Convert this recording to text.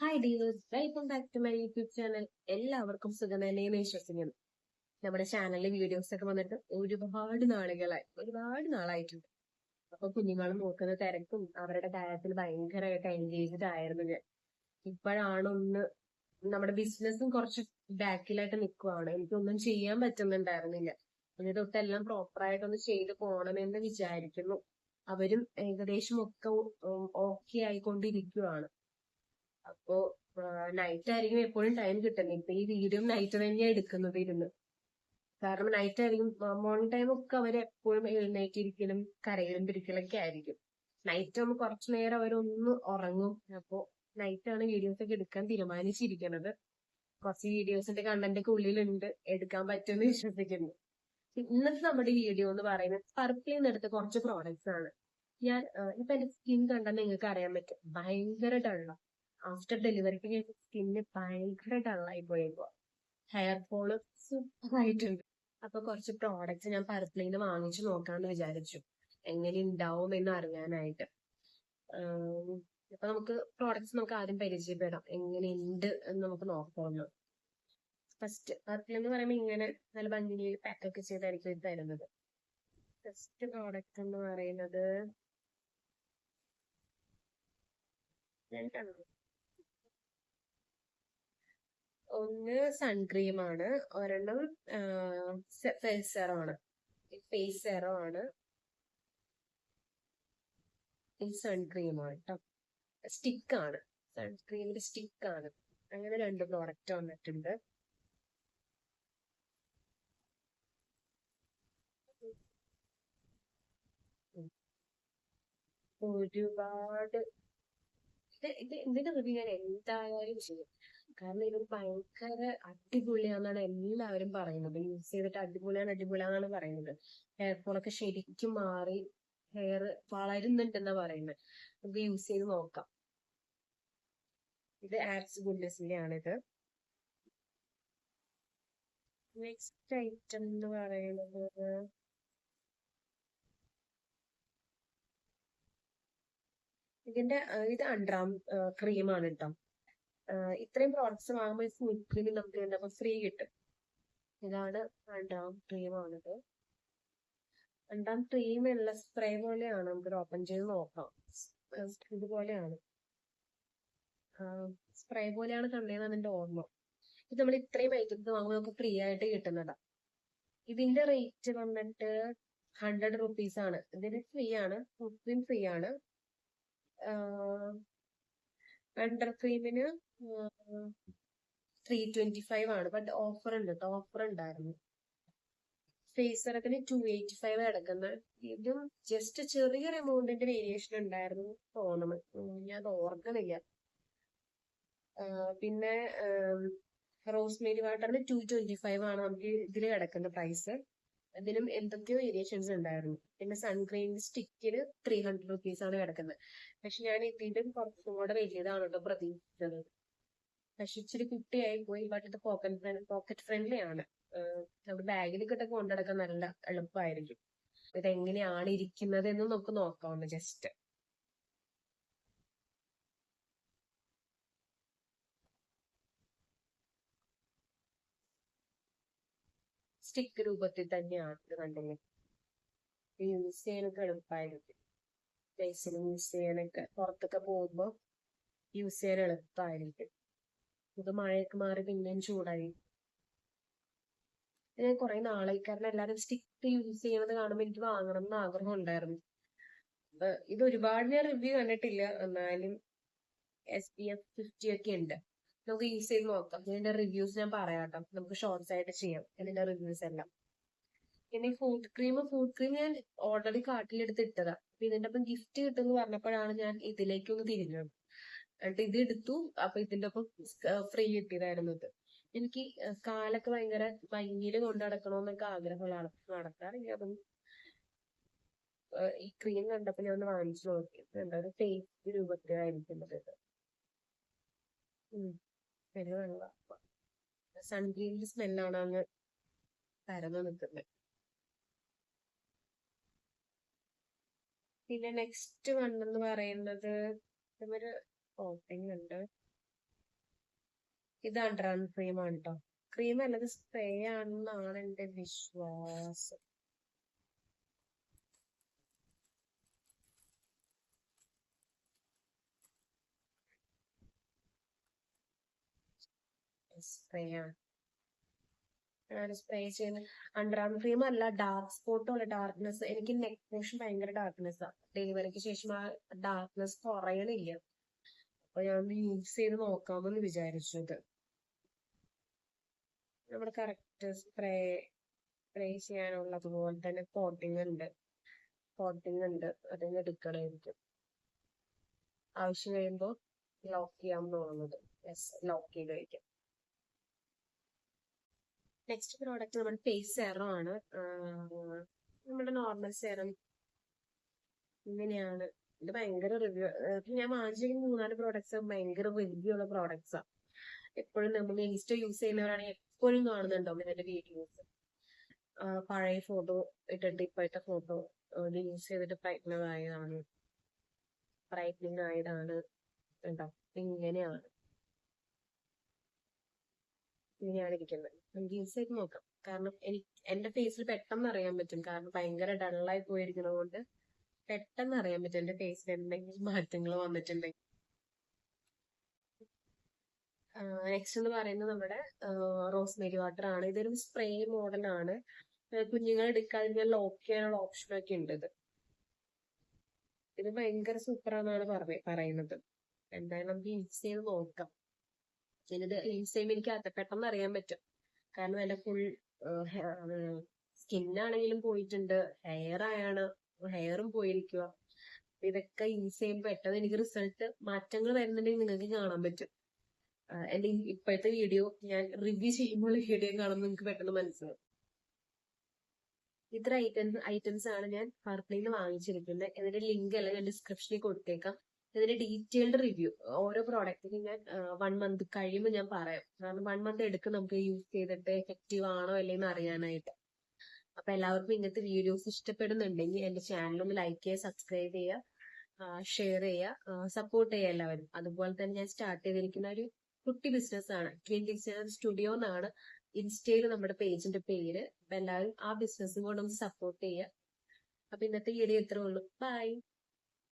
Hi ഡീവേഴ്സ് welcome back to my YouTube channel എല്ലാവർക്കും സുഖം തന്നെയെന്ന് വിശ്വസിക്കുന്നു. നമ്മുടെ ചാനലിലെ വീഡിയോസ് ഒക്കെ വന്നിട്ട് ഒരുപാട് നാളുകളായി ഒരുപാട് നാളായിട്ടുണ്ട്. അപ്പൊ കുഞ്ഞുങ്ങൾ നോക്കുന്ന തിരക്കും അവരുടെ കാര്യത്തിൽ ഭയങ്കരമായിട്ട് എൻഗേജ്ഡ് ആയിരുന്നു ഞാൻ. ഇപ്പോഴാണ് ഒന്ന് നമ്മുടെ ബിസിനസ്സും കുറച്ച് ബാക്കിലായിട്ട് നിൽക്കുവാണ് എനിക്കൊന്നും ചെയ്യാൻ പറ്റുന്നുണ്ടായിരുന്നില്ല. ഇനി തൊട്ടെല്ലാം പ്രോപ്പറായിട്ടൊന്ന് ചെയ്ത് പോകണമെന്ന് വിചാരിക്കുന്നു. അവരും ഏകദേശം ഒക്കെ ഓക്കെ ആയിക്കൊണ്ടിരിക്കുവാണ്. അപ്പോ നൈറ്റ് ആയിരിക്കും എപ്പോഴും ടൈം കിട്ടുന്നത് ഇപ്പൊ ഈ വീഡിയോ നൈറ്റ് തന്നെയാണ് എടുക്കുന്നത് ഇരുന്ന്. കാരണം നൈറ്റ് ആയിരിക്കും മോർണിംഗ് ടൈം ഒക്കെ അവർ എപ്പോഴും എഴുന്നേറ്റിരിക്കലും കരയിലും പിരിക്കലൊക്കെ ആയിരിക്കും. നൈറ്റ് ആകുമ്പോൾ കുറച്ചു നേരം അവരൊന്ന് ഉറങ്ങും. അപ്പോ നൈറ്റ് ആണ് വീഡിയോസ് ഒക്കെ എടുക്കാൻ തീരുമാനിച്ചിരിക്കുന്നത് കുറച്ച് വീഡിയോസിന്റെ കണ്ടന്റ് ഒക്കെ ഉള്ളിലുണ്ട്. എടുക്കാൻ പറ്റുമെന്ന് വിശ്വസിക്കുന്നു. ഇന്നത്തെ നമ്മുടെ വീഡിയോ എന്ന് പറയുന്നത് പർപ്പിൾ നിന്ന് എടുത്ത കുറച്ച് പ്രോഡക്ട്സ് ആണ്. ഞാൻ ഇപ്പൊ എന്റെ സ്കിൻ കണ്ടാൽ നിങ്ങൾക്ക് അറിയാൻ പറ്റും. ഭയങ്കര ഡള്ള ആഫ്റ്റർ ഡെലിവറിക്ക് ശേഷം സ്കിന്ന് ഭയങ്കര ഡള്ളായി പോയേക്കുക ഹെയർ ഫോൾ സൂപ്പറായിട്ടുണ്ട് അപ്പൊ കുറച്ച് പ്രോഡക്റ്റ്സ് ഞാൻ പർപ്പിളിൽ നിന്ന് വാങ്ങിച്ചു നോക്കാന്ന് വിചാരിച്ചു. എങ്ങനെ ഉണ്ടാവും എന്ന് അറിയാനായിട്ട്. അപ്പൊ നമുക്ക് പ്രോഡക്റ്റ്സ് നമുക്ക് ആദ്യം പരിചയപ്പെടാം. എങ്ങനെ ഉണ്ട് എന്ന് നമുക്ക് നോക്കാമല്ലോ ഫസ്റ്റ് പർപ്പിൾ എന്ന് പറയുമ്പോൾ ഇങ്ങനെ നല്ല ഭംഗിയിൽ പാക്കൊക്കെ ചെയ്തായിരിക്കും ഇത് തരുന്നത്. ഫസ്റ്റ് പ്രോഡക്റ്റ് എന്ന് പറയുന്നത് രണ്ടെണ്ണം ഒന്ന് സൺക്രീം ആണ് ഒരെണ്ണം ഫേസ് സെറം ആണ്. ഫേസ് സെറം ആണ്. ഈ സൺക്രീം ആണ് കേട്ടോ സ്റ്റിക്ക് ആണ്. സൺക്രീമിന്റെ സ്റ്റിക്ക് ആണ്. അങ്ങനെ രണ്ട് പ്രോഡക്റ്റ് വന്നിട്ടുണ്ട്. ഒരുപാട് ഇത് ഇത് ഇതിന്റെ ഞാൻ എന്തായാലും ചെയ്യും. കാരണം ഇത് ഭയങ്കര അടിപൊളിയാന്നാണ് എല്ലാവരും പറയുന്നത്. യൂസ് ചെയ്തിട്ട് അടിപൊളിയാണ് അടിപൊളിയാന്നാണ് പറയുന്നത്. ഹെയർ ഫോളൊക്കെ ശരിക്കും മാറി ഹെയർ വളരുന്നുണ്ടെന്നാ പറയുന്നത് നമുക്ക് യൂസ് ചെയ്ത് നോക്കാം. ഇത് ആക്സ് ഗുഡ്നെസിന്റെ ആണിത് നെക്സ്റ്റ് ഐറ്റം എന്ന് പറയുന്നത് ഇതിന്റെ ഇത് അണ്ടറാം ക്രീമാണ് കേട്ടോ ഇത്രയും പ്രോഡക്ട്സ് വാങ്ങുമ്പോൾ ക്രീം നമുക്ക് എന്താ ഫ്രീ കിട്ടും. ഇതാണ് രണ്ടാം ക്രീമാണിത് രണ്ടാം ക്രീം ഉള്ള സ്പ്രേ പോലെയാണ് നമുക്ക് ഓപ്പൺ ചെയ്ത് നോക്കാം. ഇതുപോലെയാണ് സ്പ്രേ പോലെയാണ്. കണ്ടതെന്നാണ് എന്റെ ഓർമ്മ. ഇത് നമ്മൾ ഇത്രയും ഐറ്റംസ് വാങ്ങുമ്പോൾ നമുക്ക് ഫ്രീ ആയിട്ട് കിട്ടുന്നതാ. ഇതിന്റെ റേറ്റ് വന്നിട്ട് ഹൺഡ്രഡ് റുപ്പീസ് ആണ്. ഇതിന് ഫ്രീ ആണ് ഫുഡ് ഫ്രീ ആണ്. അണ്ടർ ക്രീമിന് ത്രീ ട്വന്റി ഫൈവ് ആണ്. ബട്ട് ഓഫർ ഉണ്ട് കേട്ടോ ഓഫർ ഉണ്ടായിരുന്നു. ഫേസറത്തിന് ടു എയ്റ്റി ഫൈവ് അടക്കുന്ന ഇതും ജസ്റ്റ് ചെറിയൊരു എമൗണ്ടിന്റെ വേരിയേഷൻ ഉണ്ടായിരുന്നു തോന്നണം. ഞാൻ അത് ഓർക്കണില്ല. പിന്നെ റോസ്മേരി വാട്ടറിന് ടു ട്വന്റി ഫൈവ് ആണ് നമുക്ക് ഇതിൽ കിടക്കുന്ന പ്രൈസ് അതിലും എന്തൊക്കെയോ വേരിയേഷൻസ് ഉണ്ടായിരുന്നു. പിന്നെ സൺക്രീം സ്റ്റിക്കിന് ത്രീ ഹൺഡ്രഡ് റുപ്പീസ് ആണ് കിടക്കുന്നത്. പക്ഷെ ഞാൻ ഇതിന്റെ കുറച്ചുകൂടെ വലിയതാണ് കേട്ടോ പ്രതീക്ഷിച്ചത്. പക്ഷെ ഇച്ചിരി കുട്ടിയായി പോയി. ബട്ട് ഇത് പോക്കറ്റ് പോക്കറ്റ് ഫ്രണ്ട്ലി ആണ്. നമ്മുടെ ബാഗിലൊക്കെ ഇട്ടൊക്കെ കൊണ്ടുനടക്കാൻ നല്ല എളുപ്പമായിരിക്കും ഇതെങ്ങനെയാണ് ഇരിക്കുന്നത് എന്ന് നമുക്ക് നോക്കാം ഒന്ന് ജസ്റ്റ് സ്റ്റിക്ക് രൂപത്തിൽ തന്നെയാണ് ഇത് കണ്ടില്ലേ ഈ ചെയ്യാനൊക്കെ എളുപ്പമായിരിക്കും ഫേസിൽ യൂസ് ചെയ്യാനൊക്കെ പുറത്തൊക്കെ പോകുമ്പോൾ യൂസ് ചെയ്യാൻ എളുപ്പമായിരിക്കും ഇത് മഴയൊക്കെ മാറി പിന്നെയും ചൂടായി. ഞാൻ കുറെ നാളായി. കാരണം എല്ലാവരും സ്റ്റിക്ക് യൂസ് ചെയ്യണത് കാണുമ്പോൾ എനിക്ക് വാങ്ങണം എന്ന് ആഗ്രഹം ഉണ്ടായിരുന്നു. ഇത് ഒരുപാട് ഞാൻ റിവ്യൂ കണ്ടിട്ടില്ല. എന്നാലും എസ് പി എഫ് ഫിഫ്റ്റി ഒക്കെ ഉണ്ട്. നമുക്ക് യൂസ് ചെയ്ത് നോക്കാം ഇതിന്റെ റിവ്യൂസ് ഞാൻ പറയാട്ടോ. നമുക്ക് ഷോർട്സ് ആയിട്ട് ചെയ്യാം. ഇതിന്റെ റിവ്യൂസ് എല്ലാം. പിന്നെ ഫുഡ് ക്രീം ഫുഡ് ക്രീം ഞാൻ ഓൾറെഡി കാട്ടിലെടുത്ത് ഇട്ടതാ. അപ്പൊ ഇതിന്റെ ഒപ്പം ഗിഫ്റ്റ് കിട്ടുമെന്ന് പറഞ്ഞപ്പോഴാണ് ഞാൻ ഇതിലേക്ക് ഒന്ന് തിരിഞ്ഞത്. എന്നിട്ട് ഇത് എടുത്തു. അപ്പൊ ഇതിന്റെ ഒപ്പം ഫ്രീ കിട്ടിയതായിരുന്നു ഇത്. എനിക്ക് കാലൊക്കെ ഭയങ്കര ഭംഗിയിൽ കൊണ്ടു നടക്കണമെന്നൊക്കെ ആഗ്രഹങ്ങളാണ് നടക്കാറില്ല അതും ഈ ക്രീം കണ്ടപ്പോ ഞാൻ ഒന്ന് വാങ്ങിച്ചു നോക്കി. എന്താ ഒരു ടേസ്റ്റ് രൂപത്തിലായിരിക്കുന്നത് ഇത്. സൺഗ്രീനിന്റെ സ്മെല്ലാണ് അങ്ങ് പരന്നു നിൽക്കുന്നത് പിന്നെ നെക്സ്റ്റ് വൺ എന്ന് പറയുന്നത് ഒരു കോട്ടിങ് ഉണ്ട്. ഇത് അണ്ടർ ക്രീം ആണ് കേട്ടോ ക്രീം അല്ലത് സ്പ്രേ ആണെന്നാണ് എന്റെ വിശ്വാസം. സ്പ്രേ ആണ് ഞാൻ സ്പ്രേ അണ്ടർ ആം ക്രീം അല്ല ഡാർക്ക് സ്പോട്ട് പോലെ ഡാർക്ക്നെസ് എനിക്ക് നെക്ക് പോർഷൻ ഭയങ്കര ഡാർക്ക്നെസ് ആണ് ഡെലിവറിക്ക് ശേഷം ആ ഡാർക്ക്നെസ് കുറയണില്ല. അപ്പൊ ഞാൻ യൂസ് ചെയ്ത് നോക്കാമെന്ന് വിചാരിച്ചത്. നമ്മുടെ കറക്റ്റ് സ്പ്രേ സ്പ്രേ ചെയ്യാനുള്ളത് പോലെ തന്നെ കോട്ടിംഗ് ഉണ്ട്. കോട്ടിംഗ് ഉണ്ട്. അതിന് എടുക്കണമായിരിക്കും. ആവശ്യം കഴിയുമ്പോൾ ലോക്ക് ചെയ്യാൻ തോന്നുന്നത്. യെസ് ലോക്ക് ചെയ്ത് വയ്ക്കാം നെക്സ്റ്റ് പ്രോഡക്റ്റ് നമ്മുടെ ഫേസ് സെറം ആണ്. നമ്മുടെ നോർമൽ സെറം ഇങ്ങനെയാണ്. ഇത് ഭയങ്കര റിവ്യൂ ഞാൻ വാങ്ങിച്ചിരിക്കുന്ന മൂന്നാൽ പ്രോഡക്ട്സ് ഭയങ്കര റിവ്യൂ ഉള്ള പ്രോഡക്ട്സ് ആണ് എപ്പോഴും നമ്മൾ ഇൻസ്റ്റ യൂസ് ചെയ്യുന്നവരാണെങ്കിൽ എപ്പോഴും കാണുന്നുണ്ടാവും ഇതിന്റെ വീഡിയോസ് പഴയ ഫോട്ടോ ഇട്ടിട്ട് ഇപ്പോഴത്തെ ഫോട്ടോ യൂസ് ചെയ്തിട്ട് ബ്രൈറ്റ്നർ ആയതാണ്. ബ്രൈറ്റനിങ് ആയതാണ്. ഉണ്ടോ ഇങ്ങനെയാണ്. ഇങ്ങനെയാണ് ഇരിക്കുന്നത്. നമുക്ക് ഇൻസൈറ്റ് നോക്കാം. കാരണം എനിക്ക് എന്റെ ഫേസിൽ പെട്ടെന്ന് അറിയാൻ പറ്റും. കാരണം ഭയങ്കര ഡള്ളായി പോയിരിക്കുന്നത് കൊണ്ട് പെട്ടെന്ന് അറിയാൻ പറ്റും എന്റെ ഫേസിൽ എന്തെങ്കിലും മാറ്റങ്ങൾ വന്നിട്ടുണ്ടെങ്കിൽ. നെക്സ്റ്റ് എന്ന് പറയുന്നത് നമ്മുടെ റോസ്മേരി വാട്ടർ ആണ്. ഇതൊരു സ്പ്രേ മോഡലാണ് കുഞ്ഞുങ്ങൾ എടുക്കാതെ ലോക്ക് ചെയ്യാനുള്ള ഓപ്ഷൻ ഒക്കെ ഉണ്ട് ഇത്. ഇത് ഭയങ്കര സൂപ്പർ ആണെന്നാണ് പറഞ്ഞ പറയുന്നത്. എന്തായാലും നമുക്ക് യൂസ് ചെയ്ത് നോക്കാം. ഇൻസൈം ചെയ്യുമ്പോൾ എനിക്ക് അത് പെട്ടെന്ന് അറിയാൻ പറ്റും. കാരണം എന്റെ ഫുൾ സ്കിന്നാണെങ്കിലും പോയിട്ടുണ്ട്. ഹെയർ ആയാണ് ഹെയറും പോയിരിക്കുക ഇതൊക്കെ ചെയ്യുമ്പോൾ പെട്ടെന്ന് എനിക്ക് റിസൾട്ട് മാറ്റങ്ങൾ വരുന്നുണ്ടെങ്കിൽ നിങ്ങൾക്ക് കാണാൻ പറ്റും. എന്റെ ഇപ്പോഴത്തെ വീഡിയോ ഞാൻ റിവ്യൂ ചെയ്യുമ്പോൾ വീഡിയോ കാണുമ്പോൾ നിങ്ങൾക്ക് പെട്ടെന്ന് മനസ്സിലാവും. ഇത്ര ഐറ്റംസ് ഐറ്റംസ് ആണ് ഞാൻ പർപ്പിളിൽ നിന്ന് വാങ്ങിച്ചിരിക്കുന്നത്. ഇതിന്റെ ലിങ്ക് എല്ലാം ഞാൻ ഡിസ്ക്രിപ്ഷനിൽ കൊടുത്തേക്കാം. ഇതിന്റെ ഡീറ്റെയിൽഡ് റിവ്യൂ ഓരോ പ്രോഡക്റ്റിനും ഞാൻ വൺ മന്ത് കഴിയുമ്പോൾ ഞാൻ പറയാം. കാരണം വൺ മന്ത് എടുക്കും നമുക്ക് യൂസ് ചെയ്തിട്ട് എഫക്റ്റീവ് ആണോ അല്ലേന്ന് അറിയാനായിട്ട്. അപ്പൊ എല്ലാവർക്കും ഇങ്ങനത്തെ വീഡിയോസ് ഇഷ്ടപ്പെടുന്നുണ്ടെങ്കിൽ എന്റെ ചാനൽ ഒന്ന് ലൈക്ക് ചെയ്യുക സബ്സ്ക്രൈബ് ചെയ്യുക ഷെയർ ചെയ്യുക സപ്പോർട്ട് ചെയ്യുക എല്ലാവരും. അതുപോലെ തന്നെ ഞാൻ സ്റ്റാർട്ട് ചെയ്തിരിക്കുന്ന ഒരു കുട്ടി ബിസിനസ് ആണ്. ട്വിൻ ഡിസൈനർ സ്റ്റുഡിയോ എന്നാണ് ഇൻസ്റ്റയിൽ നമ്മുടെ പേജിന്റെ പേര്. എല്ലാവരും ആ ബിസിനസ്സും കൂടെ ഒന്ന് സപ്പോർട്ട് ചെയ്യുക. അപ്പൊ ഇന്നത്തെ വീഡിയോ ഇത്രേ ഉള്ളൂ. ബൈ